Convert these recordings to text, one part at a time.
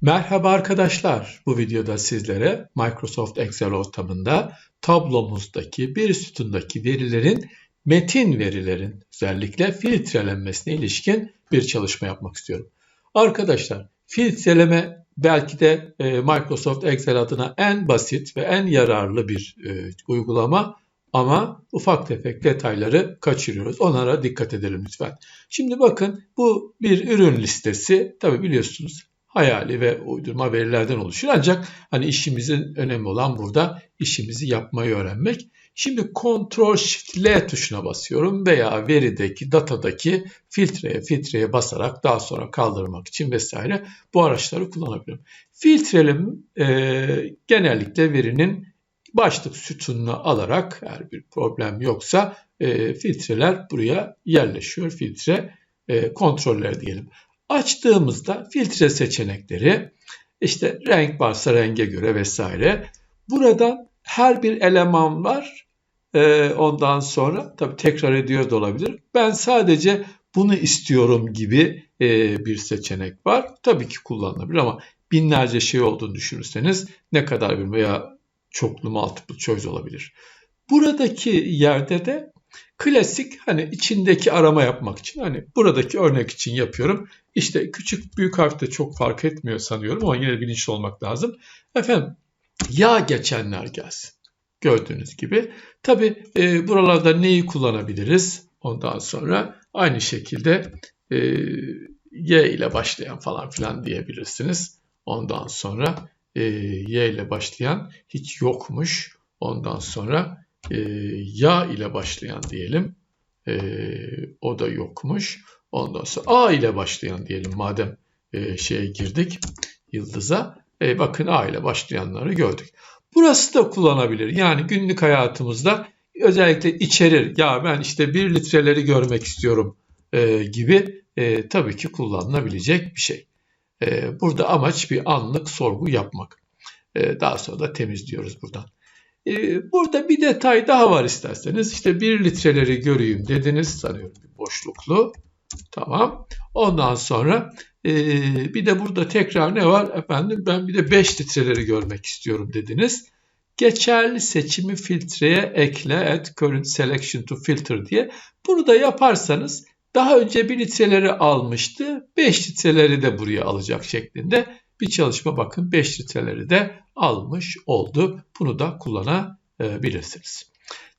Merhaba arkadaşlar. Bu videoda sizlere Microsoft Excel ortamında tablomuzdaki bir sütundaki verilerin metin verilerin özellikle filtrelenmesine ilişkin bir çalışma yapmak istiyorum. Arkadaşlar filtreleme belki de e, Microsoft Excel adına en basit ve en yararlı bir e, uygulama ama ufak tefek detayları kaçırıyoruz. Onlara dikkat edelim lütfen. Şimdi bakın bu bir ürün listesi. Tabi biliyorsunuz hayali ve uydurma verilerden oluşur. Ancak hani işimizin önemli olan burada işimizi yapmayı öğrenmek. Şimdi Ctrl Shift L tuşuna basıyorum veya verideki, datadaki filtreye, filtreye basarak daha sonra kaldırmak için vesaire bu araçları kullanabilirim. Filtrelim e, genellikle verinin başlık sütununu alarak eğer bir problem yoksa e, filtreler buraya yerleşiyor. Filtre e, kontroller diyelim. Açtığımızda filtre seçenekleri işte renk varsa renge göre vesaire. Buradan her bir eleman var. Ee, ondan sonra tabi tekrar ediyor da olabilir. Ben sadece bunu istiyorum gibi e, bir seçenek var. Tabii ki kullanılabilir ama binlerce şey olduğunu düşünürseniz ne kadar bir veya çoklu multiple choice olabilir. Buradaki yerde de Klasik hani içindeki arama yapmak için hani buradaki örnek için yapıyorum. İşte küçük büyük harfte çok fark etmiyor sanıyorum ama yine bilinçli olmak lazım. Efendim yağ geçenler gelsin. Gördüğünüz gibi. Tabi e, buralarda neyi kullanabiliriz? Ondan sonra aynı şekilde e, Y ile başlayan falan filan diyebilirsiniz. Ondan sonra e, Y ile başlayan hiç yokmuş. Ondan sonra e, ya ile başlayan diyelim. E, o da yokmuş. Ondan sonra A ile başlayan diyelim madem e, şeye girdik yıldıza. E, bakın A ile başlayanları gördük. Burası da kullanabilir. Yani günlük hayatımızda özellikle içerir. Ya ben işte bir litreleri görmek istiyorum e, gibi e, tabii ki kullanılabilecek bir şey. E, burada amaç bir anlık sorgu yapmak. E, daha sonra da temizliyoruz buradan. Ee, burada bir detay daha var isterseniz. İşte bir litreleri göreyim dediniz sanıyorum boşluklu. Tamam. Ondan sonra e, bir de burada tekrar ne var? Efendim ben bir de 5 litreleri görmek istiyorum dediniz. Geçerli seçimi filtreye ekle add current selection to filter diye. Bunu da yaparsanız daha önce 1 litreleri almıştı. 5 litreleri de buraya alacak şeklinde bir çalışma bakın 5 litreleri de almış oldu. Bunu da kullanabilirsiniz.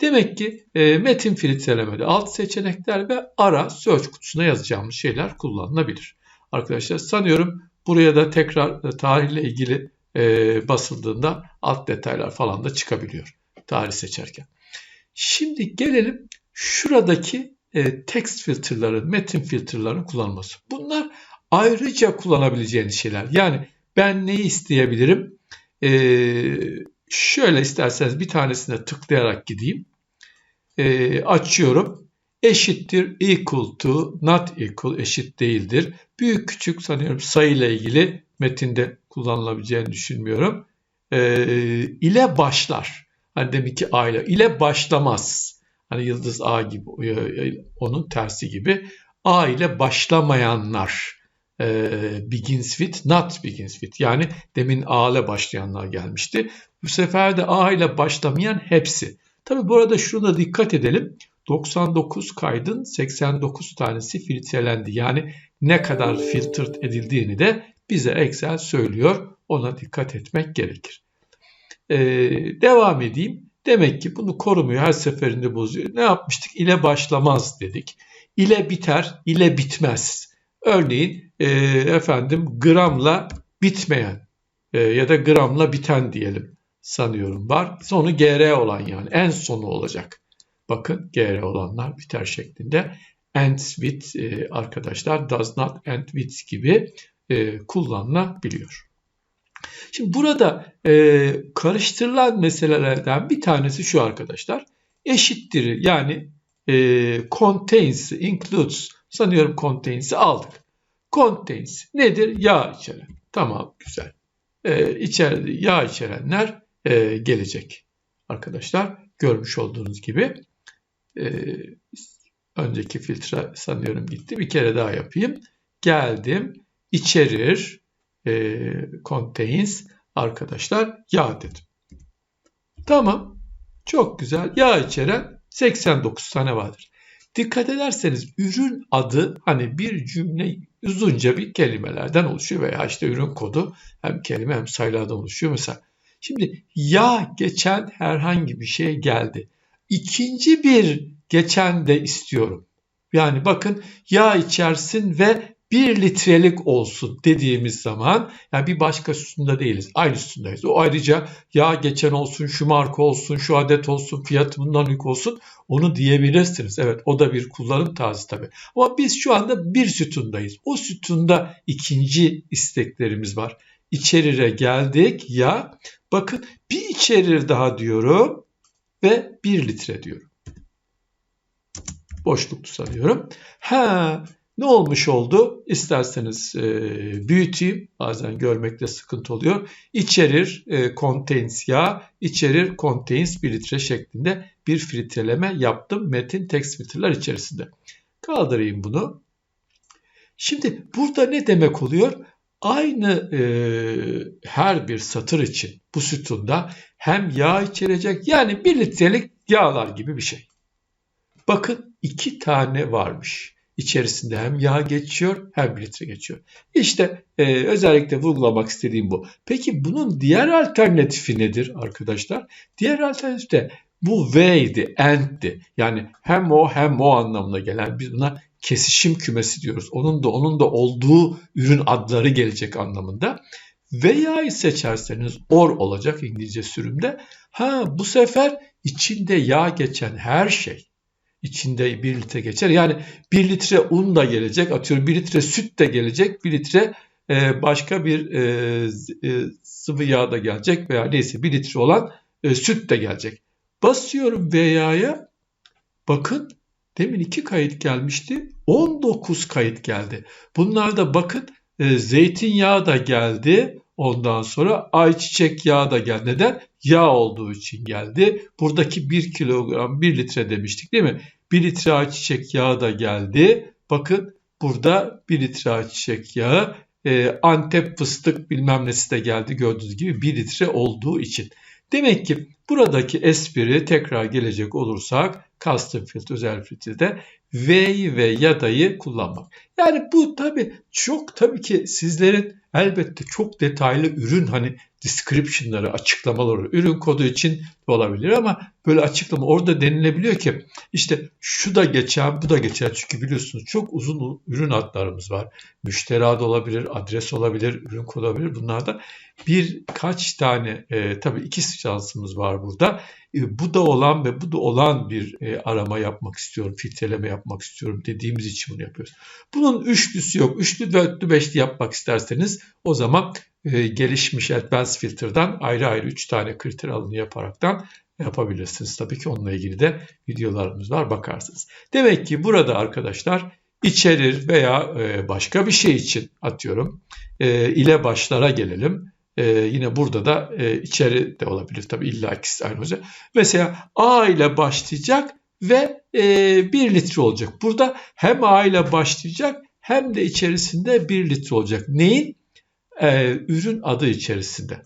Demek ki e, metin filtrelemede alt seçenekler ve ara search kutusuna yazacağımız şeyler kullanılabilir. Arkadaşlar sanıyorum buraya da tekrar e, tarihle ilgili e, basıldığında alt detaylar falan da çıkabiliyor tarih seçerken. Şimdi gelelim şuradaki e, text filtrelerin, metin filtrelerin kullanılması. Bunlar ayrıca kullanabileceğiniz şeyler. Yani ben neyi isteyebilirim? Ee, şöyle isterseniz bir tanesine tıklayarak gideyim. Ee, açıyorum. Eşittir equal to not equal eşit değildir. Büyük küçük sanıyorum sayıyla ilgili metinde kullanılabileceğini düşünmüyorum. Ee, ile başlar. Hani demek ki A ile ile başlamaz. Hani yıldız A gibi onun tersi gibi. A ile başlamayanlar e, begins with, not begins with. Yani demin A ile başlayanlar gelmişti. Bu sefer de A ile başlamayan hepsi. Tabi bu arada şuna dikkat edelim. 99 kaydın 89 tanesi filtrelendi. Yani ne kadar filtered edildiğini de bize Excel söylüyor. Ona dikkat etmek gerekir. Ee, devam edeyim. Demek ki bunu korumuyor. Her seferinde bozuyor. Ne yapmıştık? İle başlamaz dedik. İle biter, ile bitmez. Örneğin e, efendim gramla bitmeyen e, ya da gramla biten diyelim sanıyorum var. Sonu GR olan yani en sonu olacak. Bakın GR olanlar biter şeklinde. End with e, arkadaşlar does not end with gibi e, kullanılabiliyor. Şimdi burada e, karıştırılan meselelerden bir tanesi şu arkadaşlar. Eşittir yani e, contains, includes Sanıyorum contains'i aldık. Contains nedir? Yağ içeren. Tamam güzel. Ee, içer, yağ içerenler e, gelecek. Arkadaşlar görmüş olduğunuz gibi e, önceki filtre sanıyorum gitti. Bir kere daha yapayım. Geldim. İçerir. e, contains arkadaşlar yağ dedim. Tamam. Çok güzel. Yağ içeren 89 tane vardır. Dikkat ederseniz ürün adı hani bir cümle uzunca bir kelimelerden oluşuyor veya işte ürün kodu hem kelime hem sayılardan oluşuyor. Mesela şimdi yağ geçen herhangi bir şey geldi. İkinci bir geçen de istiyorum. Yani bakın yağ içersin ve 1 litrelik olsun dediğimiz zaman yani bir başka sütunda değiliz. Aynı sütundayız. O ayrıca yağ geçen olsun, şu marka olsun, şu adet olsun, fiyatı bundan yük olsun onu diyebilirsiniz. Evet o da bir kullanım tarzı tabii. Ama biz şu anda bir sütundayız. O sütunda ikinci isteklerimiz var. İçerire geldik ya bakın bir içerir daha diyorum ve 1 litre diyorum. Boşluk sanıyorum. Ha ne olmuş oldu? İsterseniz e, büyüteyim. Bazen görmekte sıkıntı oluyor. İçerir e, contains yağ, içerir contains 1 litre şeklinde bir filtreleme yaptım metin text filtreler içerisinde. Kaldırayım bunu. Şimdi burada ne demek oluyor? Aynı e, her bir satır için bu sütunda hem yağ içerecek yani 1 litrelik yağlar gibi bir şey. Bakın iki tane varmış içerisinde hem yağ geçiyor hem litre geçiyor. İşte e, özellikle vurgulamak istediğim bu. Peki bunun diğer alternatifi nedir arkadaşlar? Diğer alternatif de bu V'ydi, and'di. Yani hem o hem o anlamına gelen biz buna kesişim kümesi diyoruz. Onun da onun da olduğu ürün adları gelecek anlamında. Veya'yı seçerseniz or olacak İngilizce sürümde. Ha bu sefer içinde yağ geçen her şey içinde 1 litre geçer. Yani 1 litre un da gelecek, atıyorum 1 litre süt de gelecek, 1 litre e, başka bir e, e, sıvı yağ da gelecek veya neyse 1 litre olan süt de gelecek. Basıyorum VYA'ya. Bakın demin 2 kayıt gelmişti. 19 kayıt geldi. Bunlarda bakın e, zeytinyağı da geldi. Ondan sonra ayçiçek yağı da geldi. Neden? Yağ olduğu için geldi. Buradaki 1 kilogram 1 litre demiştik değil mi? 1 litre ayçiçek yağı da geldi. Bakın burada 1 litre ayçiçek yağı e, Antep fıstık bilmem nesi de geldi gördüğünüz gibi 1 litre olduğu için. Demek ki buradaki espri tekrar gelecek olursak custom field özel filtrede V'yi ve yadayı kullanmak. Yani bu tabi çok tabii ki sizlerin elbette çok detaylı ürün hani description'ları, açıklamaları, ürün kodu için olabilir ama böyle açıklama orada denilebiliyor ki işte şu da geçer, bu da geçer. Çünkü biliyorsunuz çok uzun ürün adlarımız var. Müşteri adı olabilir, adres olabilir, ürün kodu olabilir. Bunlarda birkaç tane e, tabii iki şansımız var burada. E, bu da olan ve bu da olan bir e, arama yapmak istiyorum, filtreleme yapmak istiyorum dediğimiz için bunu yapıyoruz. Bunun üçlüsü yok. Üçlü, dörtlü, beşli yapmak isterseniz o zaman e, gelişmiş Advanced Filter'dan ayrı ayrı 3 tane kriter alımı yaparaktan yapabilirsiniz. Tabii ki onunla ilgili de videolarımız var bakarsınız. Demek ki burada arkadaşlar içerir veya başka bir şey için atıyorum ile başlara gelelim. Yine burada da içeri de olabilir tabii illa ikisi aynı olacak. Mesela A ile başlayacak ve 1 litre olacak. Burada hem A ile başlayacak hem de içerisinde 1 litre olacak. Neyin? e, ürün adı içerisinde.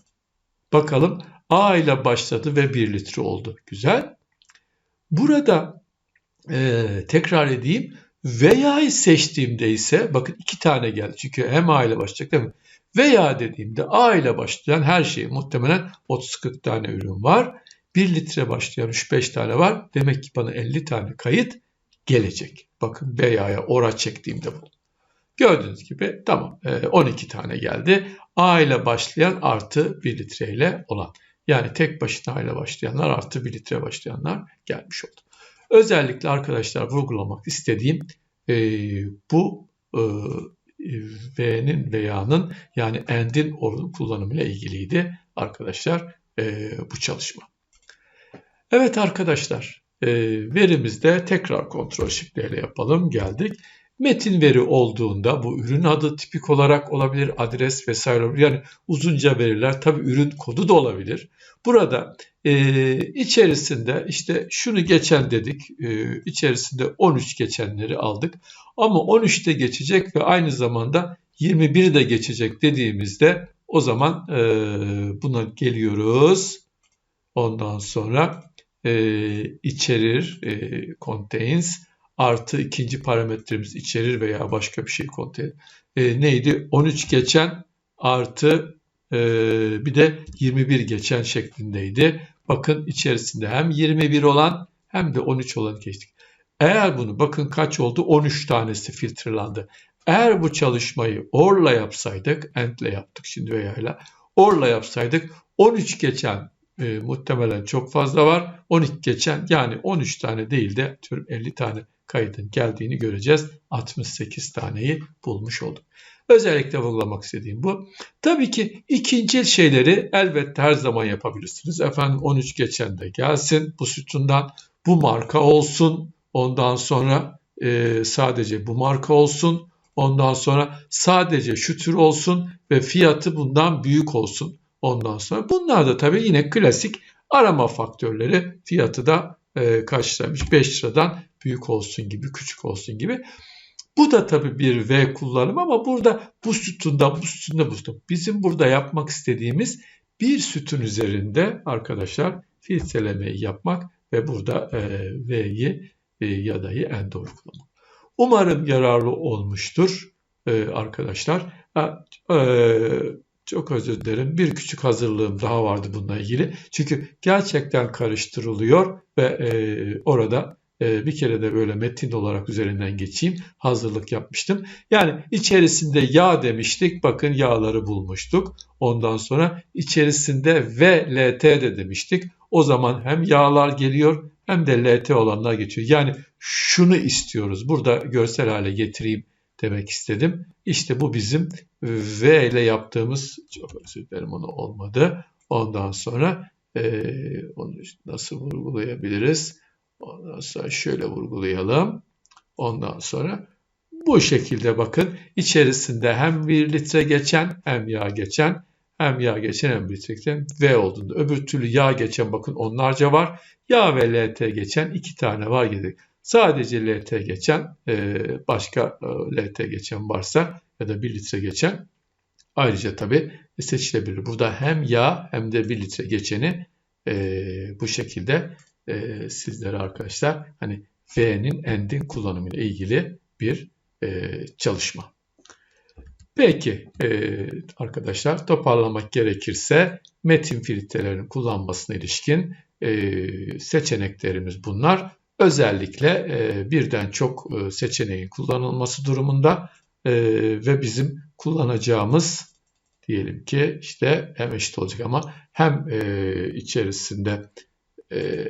Bakalım A ile başladı ve 1 litre oldu. Güzel. Burada e, tekrar edeyim. Veya'yı seçtiğimde ise bakın iki tane geldi. Çünkü hem A ile başlayacak değil mi? Veya dediğimde A ile başlayan her şey muhtemelen 30-40 tane ürün var. 1 litre başlayan 3-5 tane var. Demek ki bana 50 tane kayıt gelecek. Bakın veya'ya ora çektiğimde bu. Gördüğünüz gibi tamam 12 e, tane geldi. A ile başlayan artı 1 litre ile olan. Yani tek başına A ile başlayanlar artı 1 litre başlayanlar gelmiş oldu. Özellikle arkadaşlar vurgulamak istediğim e, bu e, V'nin veya'nın yani and'in kullanımıyla ilgiliydi arkadaşlar e, bu çalışma. Evet arkadaşlar e, verimizde tekrar kontrol şifreyle yapalım geldik. Metin veri olduğunda bu ürün adı tipik olarak olabilir, adres vesaire olabilir. Yani uzunca veriler tabi ürün kodu da olabilir. Burada e, içerisinde işte şunu geçen dedik, e, içerisinde 13 geçenleri aldık. Ama 13'te geçecek ve aynı zamanda 21 de geçecek dediğimizde o zaman e, buna geliyoruz. Ondan sonra e, içerir, e, contains artı ikinci parametremiz içerir veya başka bir şey contain. E, neydi? 13 geçen artı e, bir de 21 geçen şeklindeydi. Bakın içerisinde hem 21 olan hem de 13 olan geçtik. Eğer bunu bakın kaç oldu? 13 tanesi filtrelandı. Eğer bu çalışmayı or'la yapsaydık, and'le yaptık şimdi veya ile, or'la yapsaydık 13 geçen e, muhtemelen çok fazla var. 12 geçen yani 13 tane değil de 50 tane kaydın geldiğini göreceğiz. 68 taneyi bulmuş olduk. Özellikle vurgulamak istediğim bu. Tabii ki ikinci şeyleri elbette her zaman yapabilirsiniz. Efendim 13 geçen de gelsin bu sütundan. Bu marka olsun. Ondan sonra e, sadece bu marka olsun. Ondan sonra sadece şu tür olsun ve fiyatı bundan büyük olsun. Ondan sonra bunlar da tabii yine klasik arama faktörleri. Fiyatı da e, kaç liraymış? 5 liradan büyük olsun gibi, küçük olsun gibi. Bu da tabii bir V kullanımı ama burada bu sütunda, bu sütunda, bu sütunda. Bizim burada yapmak istediğimiz bir sütun üzerinde arkadaşlar filtrelemeyi yapmak ve burada e, V'yi e, ya da'yı en doğru kullanmak. Umarım yararlı olmuştur e, arkadaşlar. Ha, e, çok özür dilerim. Bir küçük hazırlığım daha vardı bununla ilgili. Çünkü gerçekten karıştırılıyor ve e, orada e, bir kere de böyle metin olarak üzerinden geçeyim. Hazırlık yapmıştım. Yani içerisinde yağ demiştik. Bakın yağları bulmuştuk. Ondan sonra içerisinde V, LT de demiştik. O zaman hem yağlar geliyor hem de LT olanlar geçiyor. Yani şunu istiyoruz. Burada görsel hale getireyim demek istedim. İşte bu bizim V ile yaptığımız, çok özür dilerim onu olmadı. Ondan sonra e, onu nasıl vurgulayabiliriz? Ondan sonra şöyle vurgulayalım. Ondan sonra bu şekilde bakın içerisinde hem 1 litre geçen hem yağ geçen hem yağ geçen hem bir litre geçen V olduğunda öbür türlü yağ geçen bakın onlarca var. Yağ ve LT geçen iki tane var gibi. Sadece LT geçen e, başka e, LT geçen varsa ya da 1 litre geçen ayrıca tabi seçilebilir. Burada hem yağ hem de 1 litre geçeni e, bu şekilde sizlere arkadaşlar hani V'nin end'in kullanımıyla ilgili bir çalışma. Peki arkadaşlar toparlamak gerekirse metin filtrelerini kullanmasına ilişkin seçeneklerimiz bunlar. Özellikle e, birden çok e, seçeneğin kullanılması durumunda e, ve bizim kullanacağımız diyelim ki işte hem eşit olacak ama hem e, içerisinde e,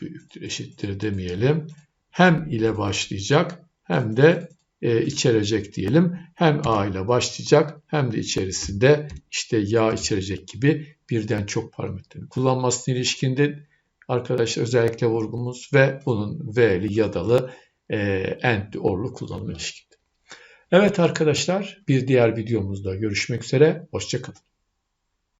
büyüktür eşittir demeyelim hem ile başlayacak hem de e, içerecek diyelim. Hem A ile başlayacak hem de içerisinde işte yağ içerecek gibi birden çok parametrenin kullanmasına ilişkinde arkadaşlar özellikle vurgumuz ve bunun V'li yadalı e, endli orlu kullanımı ilişkinde. Evet arkadaşlar bir diğer videomuzda görüşmek üzere. Hoşçakalın.